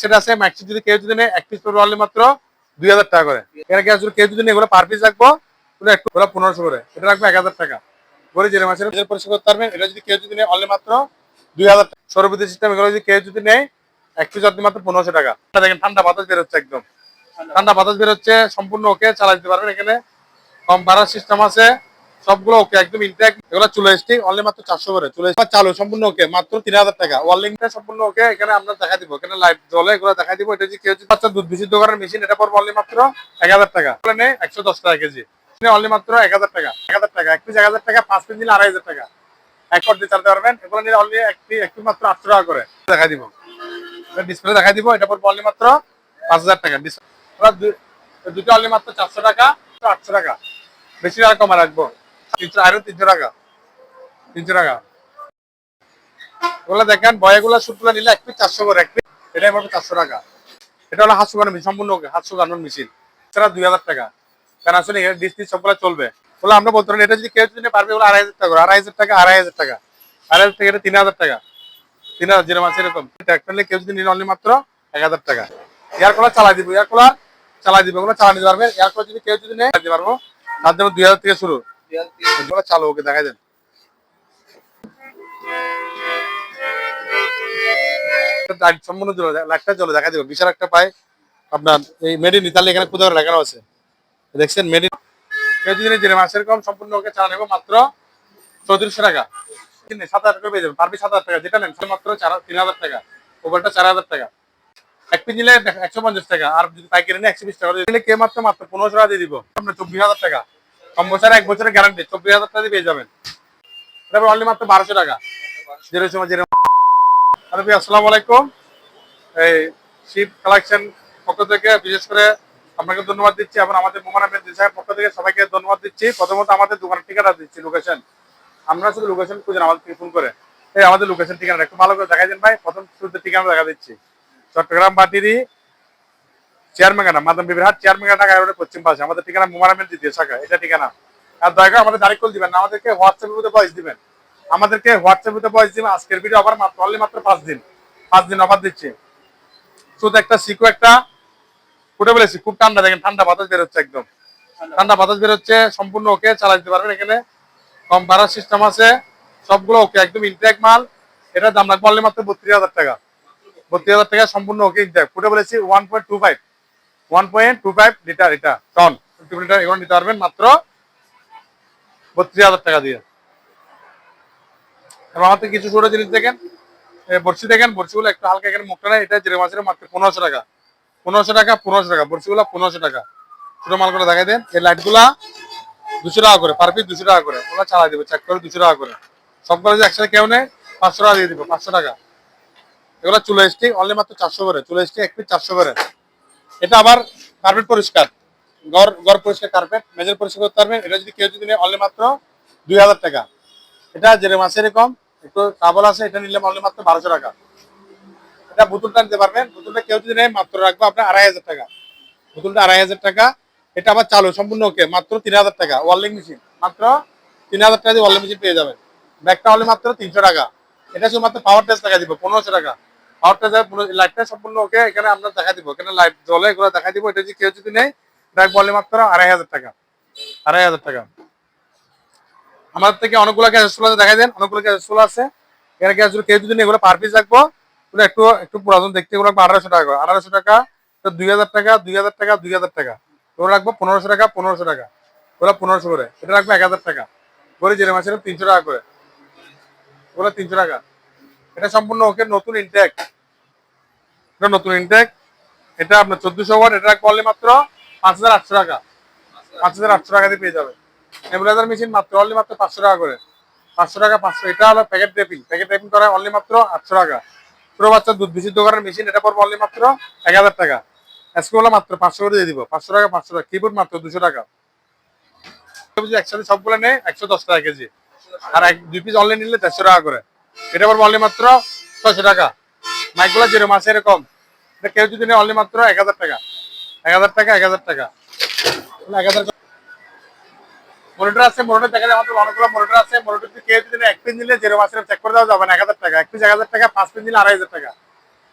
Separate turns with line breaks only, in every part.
সেটা আছে ম্যাক্সি যদি কেউ যদি নেয়, এক পিস পড়বে মাত্র দুই হাজার টাকা করে। এখানে কেউ যদি কেউ যদি নেয়, এগুলো পার পিস রাখব একটু পনেরোশো করে। এটা রাখব এক হাজার টাকা। করে জেনে মাসের পরিষ্কার করতে পারবেন। এটা যদি কেউ যদি নেয় অনলি মাত্র দুই হাজার টাকা। সৌরবিদ্যুৎ সিস্টেম এগুলো যদি কেউ যদি নেয়, এক পিস অনলি মাত্র পনেরোশো টাকা। দেখেন, ঠান্ডা বাতাস বেরোচ্ছে একদম। ঠান্ডা বাতাস বেরোচ্ছে সম্পূর্ণ ওকে চালাই দিতে পারবেন এখানে। কম ভাড়ার সিস্টেম আছে। সবগুলো ওকে একদম ইনটেক এগুলো চলে এসছি অনলি মাত্র চারশো করে। চলে এসছি চালু, সম্পূর্ণ ওকে, মাত্র তিন হাজার টাকা। ওয়ার্লিংটা সম্পূর্ণ ওকে, এখানে আমরা দেখা দিব। এখানে লাইট জ্বলে এগুলো দেখা দিব। এটা যে কেউ বাচ্চা দুধ বিশুদ্ধ করার মেশিন এটা পড়বে অনলি মাত্র এক হাজার টাকা। নেই একশো দশ টাকা কেজি। অনলি মাত্র এক হাজার টাকা। এক হাজার টাকা, এক পিস এক হাজার টাকা, পাঁচ পিস নিলে আড়াই হাজার টাকা। এক পর দিয়ে চালাতে পারবেন। এগুলো নিলে অনলি একটি একটি মাত্র আটশো টাকা করে। দেখা দিব। ডিসপ্লে দেখা দিব। এটা পড়বে অনলি মাত্র পাঁচ হাজার টাকা। ডিসপ্লে দুটো অনলি মাত্র চারশো টাকা আটশো টাকা। বেশি টাকা কমা রাখব। আড়াই হাজার টাকা আড়াই হাজার টাকা, আড়াই হাজার টাকা। তিন হাজার টাকা। তিন হাজার কেউ যদি মাত্র এক হাজার টাকা। চালাই দিব, এয়ার চালাই পারবে যদি কেউ যদি পারব। দুই হাজার থেকে শুরু। ওকে সম্পূর্ণ দেখা ওকে মাত্র টাকা। সাত হাজার যাবেন পারবি সাত হাজার টাকা। যেটা নেন মাত্র চার তিন হাজার টাকা। চার হাজার টাকা। এক একশো পঞ্চাশ টাকা। আর যদি পাইকারি নিলে একশো বিশ টাকা। নিলে কে মাত্র মাত্র পনেরোশো টাকা দিয়ে দিব। আপনার চব্বিশ হাজার টাকা। কম বছরে এক বছরের গ্যারান্টি চব্বিশ হাজার টাকা পেয়ে যাবেন। তারপর অনলি মাত্র বারোশো টাকা। জিরো সময় আরে আসসালামু আলাইকুম। এই শিপ কালেকশন পক্ষ থেকে বিশেষ করে আপনাকে ধন্যবাদ দিচ্ছি এবং আমাদের মোমান আহমেদ দিশাহের পক্ষ থেকে সবাইকে ধন্যবাদ দিচ্ছি। প্রথমত আমাদের দোকানের ঠিকানা দিচ্ছি লোকেশন আমরা শুধু লোকেশন খুঁজেন আমাদের ফোন করে। এই আমাদের লোকেশন ঠিকানা একটু ভালো করে দেখাই দেন ভাই। প্রথম শুরুতে ঠিকানা দেখা দিচ্ছি। চট্টগ্রাম বাটিরি চেয়ারম্যান মাদাম বিবির হাট চেয়ারম্যান ঢাকা রোডের পশ্চিম পাশে। আমাদের ঠিকানা আহমেদ দ্বিতীয় শাখা, এটা ঠিকানা। আর দয়া করে আমাদের কল দিবেন আমাদেরকে হোয়াটসঅ্যাপের মধ্যে ভয়েস দিবেন। আমাদেরকে হোয়াটসঅ্যাপের মধ্যে ভয়েস দিবেন। আজকের ভিডিও আবার মাত্র অনলি মাত্র পাঁচ দিন। পাঁচ দিন অফার দিচ্ছে। শুধু একটা শিখো একটা ফুটে বলেছি, খুব ঠান্ডা, দেখেন ঠান্ডা বাতাস বেরোচ্ছে একদম। ঠান্ডা বাতাস বেরোচ্ছে সম্পূর্ণ ওকে চালাই দিতে পারবেন এখানে। কম ভাড়ার সিস্টেম আছে, সবগুলো ওকে, একদম ইনটেক মাল। এটার দাম লাগবে অনলি মাত্র বত্রিশ হাজার টাকা। বত্রিশ হাজার টাকা সম্পূর্ণ ওকে ইনটেক ফুটে বলেছি one point two five one point litre হালকা পনেরোশো টাকা। পনেরোশো টাকা দুশো টাকা করে দুশো টাকা করে, ওগুলো করে দুশো টাকা করে। সবগুলো কেউ নেই পাঁচশো টাকা দিয়ে পাঁচশো টাকা। অনলি মাত্র চারশো করে, চুলো এক পিস চারশো করে। এটা আবার কার্পেট পরিষ্কার। ঘর ঘর পরিষ্কার কার্পেট মেজর পরিষ্কার করতে পারবেন। এটা যদি কেউ যদি নেয় অনলি মাত্র দুই হাজার টাকা। এটা জেরে মাছের এরকম একটু কাবল আছে, এটা নিলে অনলি মাত্র বারোশো টাকা। এটা বোতলটা নিতে পারবেন। বোতলটা কেউ যদি নেয়, মাত্র রাখব আপনার আড়াই হাজার টাকা। বোতলটা আড়াই হাজার টাকা। এটা আবার চালু, সম্পূর্ণ ওকে মাত্র তিন হাজার টাকা। ওয়ার্লিং মেশিন, মাত্র তিন হাজার টাকা দিয়ে ওয়ার্লিং মেশিন পেয়ে যাবেন। ব্যাগটা হলে মাত্র তিনশো টাকা। এটা শুধুমাত্র পাওয়ার টেস্ট টাকা দিব, পনেরোশো টাকা। পাওয়ার টেস্ট লাইটটা সম্পূর্ণ ওকে এখানে আমরা দেখা দিব। এখানে লাইট জ্বলে এগুলো দেখা দিব, এটা যদি কেউ যদি রাখব অনলি মাত্র আড়াই হাজার টাকা। আড়াই হাজার টাকা। আমাদের থেকে অনেকগুলো গ্যাস আছে, দেখাই দেন, অনেকগুলো গ্যাস আছে। এখানে গ্যাস কেউ যদি নেই এগুলো পার পিস রাখব। একটু একটু পুরাতন দেখতে, এগুলো রাখব টাকা আঠারোশো টাকা দুই হাজার টাকা, দুই হাজার টাকা, দুই হাজার টাকা। এগুলো রাখব পনেরোশো টাকা পনেরোশো টাকা। ওগুলো পনেরোশো করে। এটা রাখব এক হাজার টাকা। করে জেনে মাসের তিনশো টাকা করে। ওগুলো তিনশো টাকা। এটা সম্পূর্ণ ওকে নতুন ইনটেক এটা নতুন ইনটেক এটা আপনার চোদ্দশো ওয়াট, এটা only মাত্র পাঁচ হাজার আটশো টাকা। পাঁচ হাজার আটশো টাকা দিয়ে পেয়ে যাবে। এমব্রয়ডারি মেশিন মাত্র অনলি মাত্র পাঁচশো টাকা করে। পাঁচশো টাকা, পাঁচশো, এটা হলো প্যাকেট টেপিং প্যাকেট টেপিং করা অনলি মাত্র আটশো টাকা। ছোটো বাচ্চার দুধ বিশুদ্ধ করার মেশিন এটা পড়বে অনলি মাত্র এক হাজার টাকা। এসকুলা মাত্র পাঁচশো করে দিয়ে দিব। পাঁচশো টাকা পাঁচশো টাকা। কিবোর্ড মাত্র দুশো টাকা। একসাথে সবগুলো নেই একশো দশ টাকা কেজি। আর এক, দুই পিস অনলাইন নিলে দেড়শো টাকা করে। এটা অনলি মাত্র ছশো টাকা। মাইকগুলো যেরকম আছে এরকম। কেউ যদি অনলি মাত্র এক হাজার টাকা। এক হাজার টাকা, এক হাজার টাকা। এক হাজার মনিটর আছে মনিটর দেখা যায় আমাদের অনেকগুলো মনিটর আছে। মনিটর যদি কেউ যদি এক পিস নিলে জেরো মাসের চেক করে দেওয়া যাবে না। এক হাজার টাকা। এক পিস এক হাজার টাকা, পাঁচ পিস নিলে আড়াই হাজার টাকা।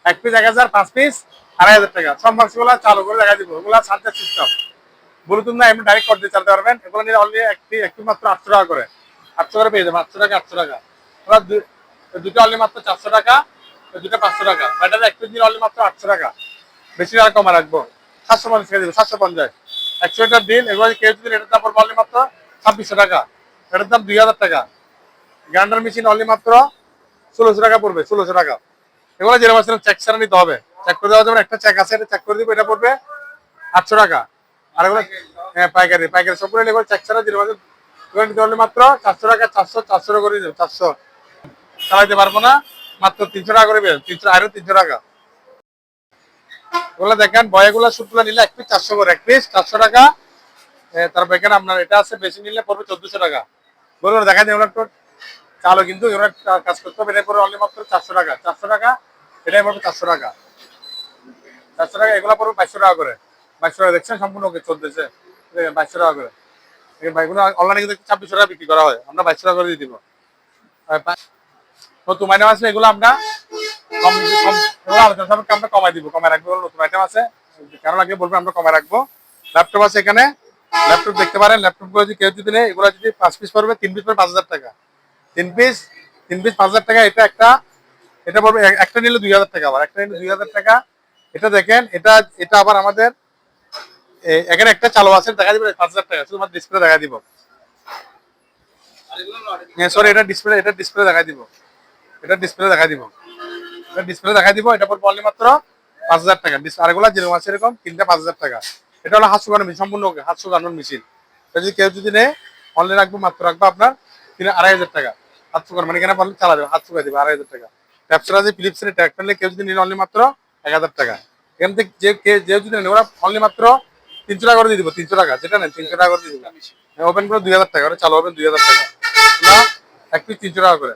এক পিস এক হাজার, পাঁচ পিস আড়াই হাজার টাকা। সব মাক্সগুলো চালু করে দেখা দিব। ওগুলো চার্জার সিস্টেম ব্লুটুথ না এমনি ডাইরেক্ট করতে চালাতে পারবেন। এগুলো নিয়ে অনলি একটি, একটু মাত্র আটশো টাকা করে। আটশো করে পেয়ে যাবেন। আটশো টাকা আটশো টাকা। ওরা দুটো অনলি মাত্র চারশো টাকা দুটো পাঁচশো টাকা। ব্যাটারি এক নিয়ে অনলি মাত্র আটশো টাকা। বেশি টাকা কমা রাখব। সাতশো পঞ্চাশ টাকা সাতশো পঞ্চাশ। একশো লিটার দিন এগুলো কেউ যদি এটার দাম অনলি মাত্র ছাব্বিশশো টাকা। এটার দাম দুই হাজার টাকা। গ্রাইন্ডার মেশিন অনলি মাত্র ষোলোশো টাকা পড়বে, ষোলোশো টাকা। এগুলো যেরকম আছে চেক ছাড়া নিতে হবে। চেক করে দেওয়া যাবে একটা চেক আছে, এটা চেক করে দিব, এটা পড়বে আটশো টাকা। আর এগুলো হ্যাঁ পাইকারি পাইকারি সব করে এগুলো চেক ছাড়া যেরকম নিতে হলে মাত্র চারশো টাকা, চারশো চারশো করে দেবে চারশো। চালাইতে পারব না। মাত্র তিনশো টাকা করে পেয়ে তিনশো আরও তিনশো টাকা। এগুলো দেখেন, বয়গুলো শুটগুলো নিলে এক পিস চারশো করে, এক পিস চারশো টাকা। তারপর এখানে আপনার এটা আছে, বেশি নিলে পড়বে চোদ্দশো টাকা। বলুন দেখা যায় একটু। চালো কিন্তু কাজ করতে হবে এটা পড়বে অনলি মাত্র চারশো টাকা। চারশো টাকা, এটাই পড়বে চারশো টাকা। চারশো টাকা, এগুলো পড়বে বাইশশো টাকা করে। বাইশশো টাকা দেখছেন সম্পূর্ণ ওকে চলতেছে। বাইশশো টাকা করে। বাইকগুলো অনলাইনে কিন্তু ছাব্বিশশো টাকা বিক্রি করা হয়। আমরা বাইশশো টাকা করে দিয়ে দিব। নতুন আইটেম আছে এগুলো আমরা আমরা কমাই দিব, কমাই রাখব নতুন আইটেম আছে। কারণ আগে বলব, আমরা কমাই রাখব। ল্যাপটপ আছে এখানে। ল্যাপটপ দেখতে পারেন ল্যাপটপগুলো যদি কেউ যদি নেই এগুলো যদি পাঁচ পিস পড়বে, তিন পিস পড়বে, পাঁচ হাজার টাকা। তিন পিস তিন পিস পাঁচ হাজার টাকা, এটা একটা এটা পড়বে একটা নিলে দুই হাজার টাকা আবার, একটা নিলে দুই হাজার টাকা। এটা দেখেন, এটা এটা আবার আমাদের এখানে একটা চালু আছে, দেখা দিবে, পাঁচ হাজার টাকা শুধুমাত্র ডিসপ্লে দেখা দিব। হ্যাঁ সরি এটা ডিসপ্লে এটা ডিসপ্লে দেখা দিব। এটা ডিসপ্লে দেখা দিব। এটা ডিসপ্লে দেখা দিব, এটা পড়বে মাত্র পাঁচ হাজার টাকা। আরেকগুলো যেরকম আছে এরকম, তিনটা পাঁচ হাজার টাকা। এটা হলো হাতশো গানোর মেশিন সম্পূর্ণ হাতশো গানোর মেশিন যদি কেউ যদি নেয় অনলাইন রাখব মাত্র রাখব আপনার তিন আড়াই হাজার টাকা। হাতশো গান মানে এখানে পারলে দেবে হাতশো গায়ে দেবে আড়াই হাজার টাকা। ট্যাপসরা যে ফিলিপসের ট্যাগ ফেললে কেউ যদি নিলে অনলি মাত্র এক হাজার টাকা। এখান থেকে যে যে যদি নেয়, ওরা অনলি মাত্র তিনশো টাকা করে দিয়ে দিব, তিনশো টাকা। যেটা নেন, তিনশো টাকা করে দিয়ে দিব। ওপেন করে দুই হাজার টাকা ওটা চালু হবে দুই হাজার টাকা। এক পিস তিনশো টাকা করে।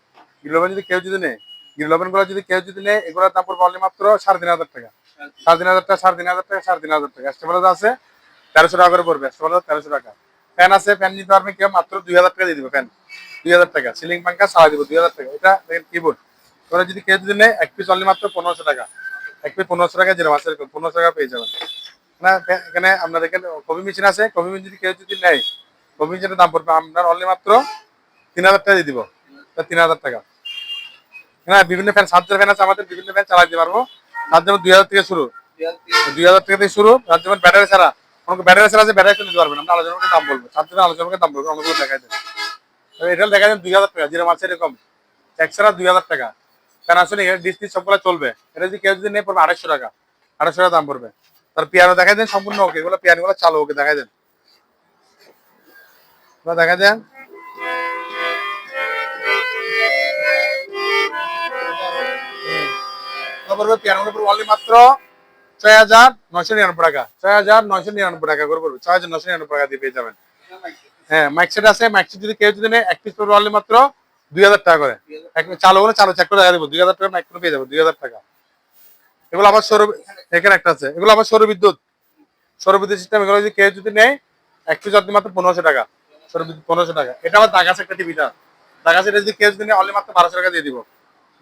গ্রিল যদি কেউ যদি নেয় গ্রিলগুলো যদি কেউ যদি নেয় এগুলোর দাম পড়বে মাত্র সাড়ে তিন হাজার টাকা। সাড়ে তিন হাজার টাকা সাড়ে তিন হাজার টাকা সাড়ে তিন হাজার টাকা। স্টেবলার আছে, তেরোশো টাকা করে পড়বে। স্টেবলার তেরোশো টাকা। ফ্যান আছে ফ্যান নিতে পারবে কেউ মাত্র দুই হাজার টাকা দিয়ে দিবে ফ্যান দুই হাজার টাকা। সিলিং পাঙ্খা সারা দিব, দুই হাজার টাকা। এটা দেখেন কিবোর্ড ওরা যদি কেউ যদি নেয়, এক পিস অনলি মাত্র পনেরোশো টাকা। এক পিস পনেরোশো টাকা যেরকম আছে এরকম পনেরোশো টাকা পেয়ে যাবেন। না, এখানে আপনার এখানে কফি মেশিন আছে। কফি মেশিন যদি কেউ যদি নেয়, কফি মেশিনের দাম পড়বে আপনার অনলি মাত্র তিন হাজার টাকা দিয়ে দিব। তিন হাজার টাকা। হ্যাঁ বিভিন্ন ফ্যান সাতজন ফ্যান আছে, আমাদের বিভিন্ন ফ্যান চালাতে পারব। তার যেমন দুই থেকে শুরু। দুই হাজার থেকে শুরু তার যেমন ব্যাটারি ছাড়া। আমাকে ব্যাটারি ছাড়া আছে ব্যাটারি নিতে পারবেন, আমরা আলোচনা করে দাম বলব। সাতজনের আলোচনা করে দাম বলব, আমাকে দেখাই দেন। এটা দেখা যায় দুই হাজার টাকা যেরকম আছে এরকম। এক দুই হাজার টাকা। কারণ আসলে ডিস টিস সবগুলো চলবে। এটা যদি কেউ যদি নেই পড়বে আড়াইশো টাকা। আড়াইশো টাকা দাম পড়বে। তার পিয়ানো দেখাই দেন, সম্পূর্ণ ওকে এগুলো পিয়ানো গুলো চালু ওকে দেখাই দেন। দেখা দেন। পড়বে পিয়ানোর উপর অনলি মাত্র ছয় হাজার নয়শো নিরানব্বই টাকা। ছয় হাজার নয়শো নিরানব্বই টাকা করে পড়বে। ছয় হাজার নয়শো নিরানব্বই টাকা দিয়ে পেয়ে যাবেন। হ্যাঁ মাইকসেট আছে। মাইকসেট যদি কেউ যদি নেয়, এক পিস পড়বে অনলি মাত্র দুই হাজার টাকা করে। চালু করে চালু চেক করে দেখা দেবো। দুই হাজার টাকা মাইক পেয়ে যাব। দুই হাজার টাকা। এগুলো আবার সৌর এখানে একটা আছে। এগুলো আবার সৌর বিদ্যুৎ। সৌর বিদ্যুৎ সিস্টেম এগুলো যদি কেউ যদি নেয়, এক পিস অর্ধ মাত্র পনেরোশো টাকা। সৌর বিদ্যুৎ পনেরোশো টাকা। এটা আবার দাগাস একটা টিভিটা দাগাস এটা যদি কেউ যদি নেয় অনলি মাত্র বারোশো টাকা দিয়ে দিব।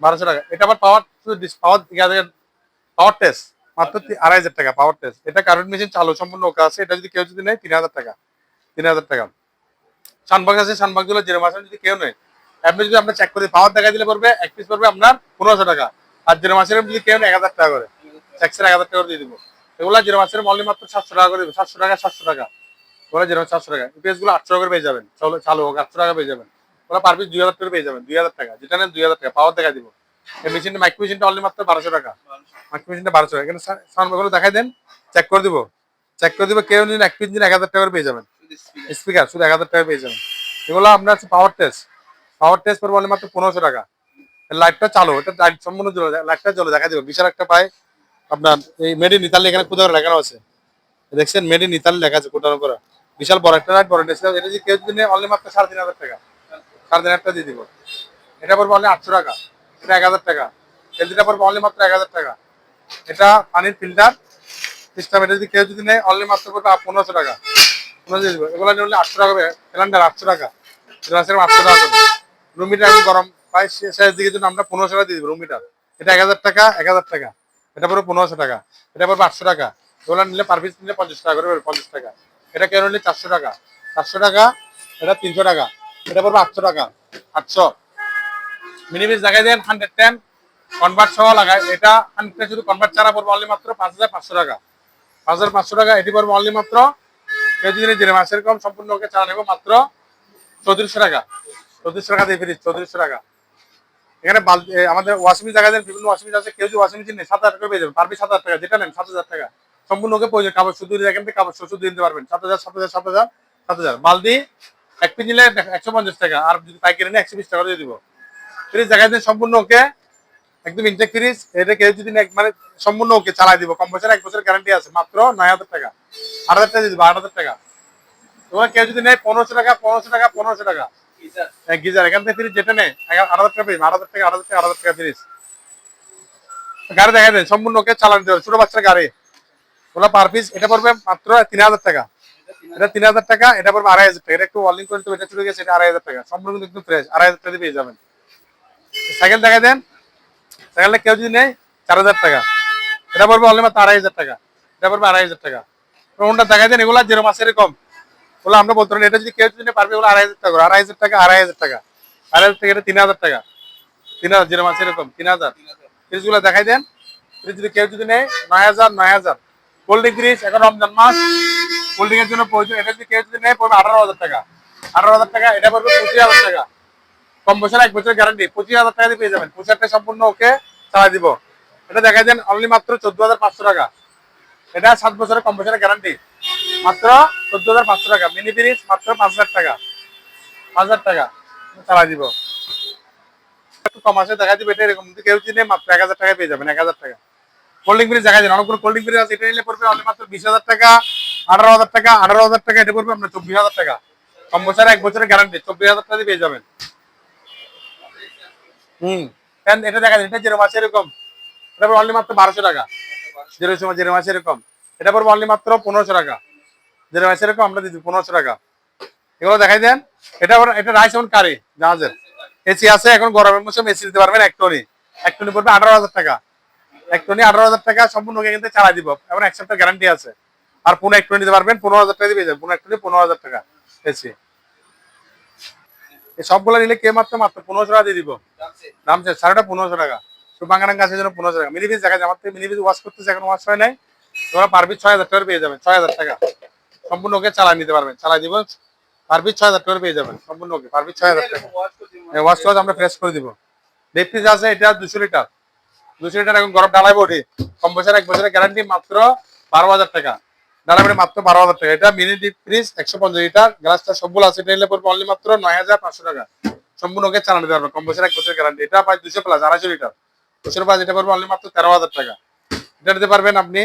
বারোশো টাকা। এটা আবার পাওয়ার পাওয়ার পাওয়ার টেস্ট মাত্র আড়াই হাজার টাকা পাওয়ার টেস্ট এটা কারেন্ট মেশিন চালু সম্পূর্ণ ওকে আছে এটা যদি কেউ যদি নেয় তিন হাজার টাকা। তিন হাজার টাকা। সানবাক্স আছে সানবাক্সগুলো যেরকম আছে যদি কেউ নেয়। আপনি যদি আপনার চেক করে পাওয়ার দেখা দিলে পড়বে এক পিস পড়বে আপনার পনেরোশো টাকা। আর জিরো মাসের যদি কেউ এক হাজার টাকা করে। ট্যাক্সের এক হাজার টাকা করে দিয়ে দিব। এগুলো জিরো মাসের মলি মাত্র সাতশো টাকা করে দিব। সাতশো টাকা সাতশো টাকা। ওগুলো জিরো সাতশো টাকা। ইপিএসগুলো আটশো টাকা করে পেয়ে যাবেন। চালু চালু হোক আটশো টাকা পেয়ে যাবেন। ওরা পার পিস দুই হাজার টাকা পেয়ে যাবেন দুই হাজার টাকা। যেটা নেন দুই হাজার টাকা পাওয়ার দেখা দিব। এই মেশিনটা মাইক মেশিনটা অনলি মাত্র বারোশো টাকা। মাইক মেশিনটা বারোশো টাকা। এখানে সাউন্ড দেখাই দেন চেক করে দিব। চেক করে দিব কেউ নিন এক পিস দিন এক হাজার টাকা পেয়ে যাবেন। স্পিকার শুধু এক হাজার টাকা পেয়ে যাবেন। এগুলো আপনার পাওয়ার টেস্ট পাওয়ার টেস্ট পড়বে মাত্র পনেরোশো টাকা। লাইটটা চালু এটা লাইট সম্পূর্ণ জ্বলে লাইটটা জ্বলে দেখা যাবে বিশাল একটা পায় আপনার এই মেড ইন ইতালি এখানে কোথাও লেখানো আছে। দেখছেন মেড ইন ইতালি লেখা আছে কোটার উপরে। বিশাল বড় একটা লাইট বড় এটা যদি কেউ যদি অনলি মাত্র সাড়ে তিন হাজার টাকা। সাড়ে হাজার দিয়ে দিব। এটা পড়বে অনলি আটশো টাকা। এটা এক হাজার টাকা। এলজিটা পড়বে অনলি মাত্র এক হাজার টাকা। এটা পানির ফিল্টার সিস্টেম এটা যদি কেউ যদি নেয় অনলি মাত্র পড়বে পনেরোশো টাকা। পনেরোশো দিব। এগুলো নিলে আটশো টাকা হবে। সিলিন্ডার আটশো টাকা। সিলিন্ডার আটশো টাকা করে। রুম মিটার এখন গরম। প্রায় শে- শেষ দিকে জন্য আমরা পনেরোশো টাকা দিয়ে দিব রুম মিটার এটা এক হাজার টাকা, এক হাজার টাকা। এটা পড়বে পনেরোশো টাকা। এটা পড়বে আটশো টাকা। এগুলো নিলে পার পিস নিলে পঞ্চাশ টাকা করে পঞ্চাশ টাকা। এটা কেউ নিলে চারশো টাকা। চারশো টাকা, এটা তিনশো টাকা। এটা পড়বে আটশো টাকা। আটশো। মিনিমিস লাগাই দেন হান্ড্রেড টেন কনভার্ট সহ লাগায় এটা হান্ড্রেড শুধু কনভার্ট ছাড়া পড়বে অনলি মাত্র পাঁচ হাজার পাঁচশো টাকা। পাঁচ হাজার পাঁচশো টাকা, এটি পড়বে অনলি মাত্র। কেউ যদি জেনে মাসের কম সম্পূর্ণ ওকে চালা নেব মাত্র চৌত্রিশশো টাকা। চৌত্রিশশো টাকা দিয়ে ফিরিস চৌত্রিশশো টাকা। এখানে আমাদের ওয়াশিং মেশিন যায় বিভিন্ন ওয়াশিং মেশিন আছে। কেউ যদি ওয়াশিং মেশিন নেই সাত হাজার টাকা পেয়ে যাবেন। পারবি সাত হাজার টাকা, যেটা নেন, সাত হাজার টাকা। সম্পূর্ণ ওকে প্রয়োজন। কাপড় শুধু এখান থেকে কাপড় শুধু দিতে পারবেন। সাত হাজার সাত হাজার সাত হাজার সাত হাজার। বালতি এক পিস নিলে একশো পঞ্চাশ টাকা, আর যদি পাইকারি নিয়ে একশো বিশ টাকা দিয়ে দিব। ফ্রিজ জায়গায় দিয়ে সম্পূর্ণ ওকে, একদম ইনটেক ফ্রিজ এটা কেউ যদি মানে সম্পূর্ণ ওকে চালাই দিব। কম বছর এক বছর গ্যারান্টি আছে, মাত্র নয় হাজার টাকা। আট হাজার টাকা দিয়ে দিব, আট হাজার টাকা। তোমার কেউ যদি নেয়, পনেরোশো টাকা পনেরোশো টাকা পনেরোশো টাকা। এক গিজার, এখান থেকে ফ্রিজ যেটা নেই আট হাজার টাকা পেয়ে আট হাজার টাকা, আট হাজার টাকা, আট হাজার টাকা ফ্রিজ গাড়ি দেখা দেন, সম্পূর্ণ ওকে চালান দিতে ছোট বাচ্চার গাড়ি। ওগুলো পার পিস এটা পড়বে মাত্র তিন হাজার টাকা। এটা তিন হাজার টাকা, এটা পড়বে আড়াই হাজার টাকা। একটু ওয়ার্লিং করে এটা চলে গেছে, এটা আড়াই হাজার টাকা। সম্পূর্ণ কিন্তু একদম ফ্রেশ আড়াই হাজার টাকা পেয়ে যাবেন। সাইকেল দেখা দেন। সাইকেলটা কেউ যদি নেয়, চার হাজার টাকা। এটা পড়বে অনলি মাত্র আড়াই হাজার টাকা। এটা পড়বে আড়াই হাজার টাকা। কোনটা দেখা দেন, এগুলো যেরকম আছে এরকম ওগুলো আমরা বলতে পারি এটা যদি কেউ যদি পারবে ওগুলো আড়াই হাজার টাকা আড়াই হাজার টাকা, আড়াই হাজার টাকা। আড়াই হাজার টাকা, এটা তিন হাজার টাকা। তিন হাজার যেরকম আছে কম, তিন হাজার। ফ্রিজগুলো দেখাই দেন। ফ্রিজ যদি কেউ যদি নেয়, নয় হাজার নয় হাজার। কোল্ড ড্রিঙ্ক ফ্রিজ এখন রমজান মাস। কোল্ড ড্রিঙ্কের জন্য প্রয়োজন, এটা যদি কেউ যদি নেয় পড়বে আঠারো হাজার টাকা। আঠারো হাজার টাকা, এটা পড়বে পঁচিশ হাজার টাকা। কম বছর এক বছর গ্যারান্টি পঁচিশ হাজার টাকা দিয়ে পেয়ে যাবেন। পঁচিশ হাজার সম্পূর্ণ ওকে চালাই দিব। এটা দেখা দেন অনলি মাত্র চোদ্দ হাজার পাঁচশো টাকা। এটা সাত বছরের কম বছরের গ্যারান্টি মাত্র চোদ্দ হাজার পাঁচশো টাকা। মিনি ফ্রিজ মাত্র পাঁচ হাজার টাকা। পাঁচ হাজার টাকা চালাই দিব। একটু কম আসে দেখা দিবে এটা এরকম। কেউ চিনে মাত্র এক হাজার টাকা পেয়ে যাবেন, এক হাজার টাকা। কোল্ড ড্রিঙ্ক ফ্রিজ দেখা যায় অনেকগুলো কোল্ড ড্রিঙ্ক ফ্রিজ আছে, এটা নিলে পড়বে অনলি মাত্র বিশ হাজার টাকা। আঠারো হাজার টাকা, আঠারো হাজার টাকা এটা পড়বে আপনার চব্বিশ হাজার টাকা। কম বছরে এক বছরের গ্যারান্টি চব্বিশ হাজার টাকা পেয়ে যাবেন। হুম কারণ এটা দেখা যায় এটা যেরকম আছে এরকম। এটা অনলি মাত্র বারোশো টাকা। যেরকম সময় যেরকম আছে এরকম। এটা পড়বে অনলি মাত্র পনেরোশো টাকা। যেরকম আছে এরকম, আমরা দিচ্ছি পনেরোশো টাকা। এগুলো দেখাই দেন। এটা এটা রাইস এমন কারি জাহাজের। এসি আছে, এখন গরমের মৌসুম এসি দিতে পারবেন এক টনি। এক টনি পড়বে আঠারো হাজার টাকা। এক টনি আঠারো হাজার টাকা সম্পূর্ণ কিন্তু চালাই দিব। এবং এক সপ্তাহ গ্যারান্টি আছে। আর পুরো এক টনি দিতে পারবেন, পনেরো হাজার টাকা দিয়ে পেয়ে যাবেন। পুরো এক টনি পনেরো হাজার টাকা এসি এই সবগুলো নিলে কে মাত্র মাত্র পনেরোশো টাকা দিয়ে দিব। দাম চাই সাড়েটা পনেরোশো টাকা। তো গাছের জন্য পনেরোশো টাকা। মিনিপিস দেখা যায় আমার থেকে মিনিপিস ওয়াশ করতেছে, এখন ওয়াশ হয় নাই। তোমরা পারবি ছয় হাজার টাকা পেয়ে যাবেন, ছয় হাজার টাকা। সম্পূর্ণ ওকে চালাই নিতে পারবেন, চালাই দিব। পারবি ছয় হাজার টাকা পেয়ে যাবেন, সম্পূর্ণ ওকে পারবি ছয় হাজার টাকা। ওয়াশ ওয়াশ আমরা ফ্রেশ করে দিব। ফ্রিজ আছে, এটা দুশো লিটার। দুশো লিটার এখন গরম ডালাই বডি কম বছর এক বছরের গ্যারান্টি মাত্র বারো হাজার টাকা। বডি মাত্র বারো হাজার টাকা। এটা মিনি ডিপ ফ্রিজ একশো পঞ্চাশ লিটার গ্লাসটা সবগুলো আছে এটা নিলে পড়বে অনলি মাত্র নয় হাজার পাঁচশো টাকা। সম্পূর্ণ ওকে চালানো পারবেন কম বছর এক বছর গ্যারান্টি এটা প্রায় দুশো প্লাস আড়াইশো লিটার দুশোর প্লাস এটা পড়বে অনলি মাত্র তেরো হাজার টাকা। এটা নিতে পারবেন আপনি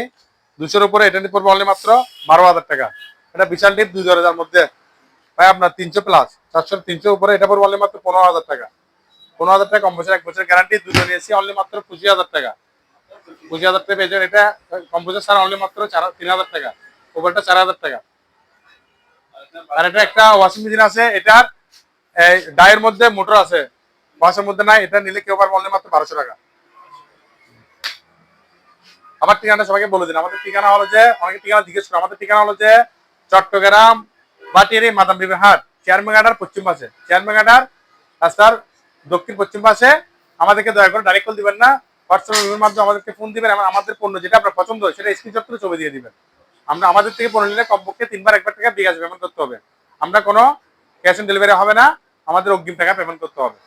দুশোর উপরে, এটা নিতে পারবে অনলি মাত্র বারো হাজার টাকা। এটা বিশাল ডিপ দুই হাজার মধ্যে। ভাই, আপনার তিনশো প্লাস চারশো তিনশো উপরে এটা পড়বে অনলি মাত্র পনেরো হাজার টাকা। পনেরো হাজার টাকা, কম বছর এক বছর গ্যারান্টি দুটো নিয়েছি অনলি মাত্র পঁচিশ হাজার টাকা। পঁচিশ হাজার টাকা পেয়েছেন, এটা কম্পিউটার সার অনলি মাত্র চার, তিন হাজার টাকা। ওভারটা চার হাজার টাকা। আর এটা একটা ওয়াশিং মেশিন আছে, এটার ডায়ের মধ্যে মোটর আছে। মধ্যে নাই, এটা নিলে কেউ মাত্র বারোশো টাকা। আমার ঠিকানা সবাইকে বলে দিন। আমাদের ঠিকানা হলো যে, অনেকে ঠিকানা জিজ্ঞেস করে, আমাদের ঠিকানা হলো যে, চট্টগ্রাম বাটিয়ারি মাদাম বিবি হাট, চেয়ারম্যান পশ্চিম পাশে। চেয়ারম্যান রাস্তার দক্ষিণ পশ্চিম পাশে। আমাদেরকে দয়া করে ডাইরেক্ট কল দিবেন না। হোয়াটসঅ্যাপের মাধ্যমে আমাদেরকে ফোন দিবেন আমাদের পণ্য যেটা আপনার পছন্দ হয়, সেটা স্ক্রিনশট করে ছবি দিয়ে দিবেন। আমরা আমাদের থেকে পণ্য নিলে কমপক্ষে তিনবার একবার টাকা বিকাশ পেমেন্ট করতে হবে। আমরা কোনো ক্যাশ অন ডেলিভারি হবে না, আমাদের অগ্রিম টাকা পেমেন্ট করতে হবে।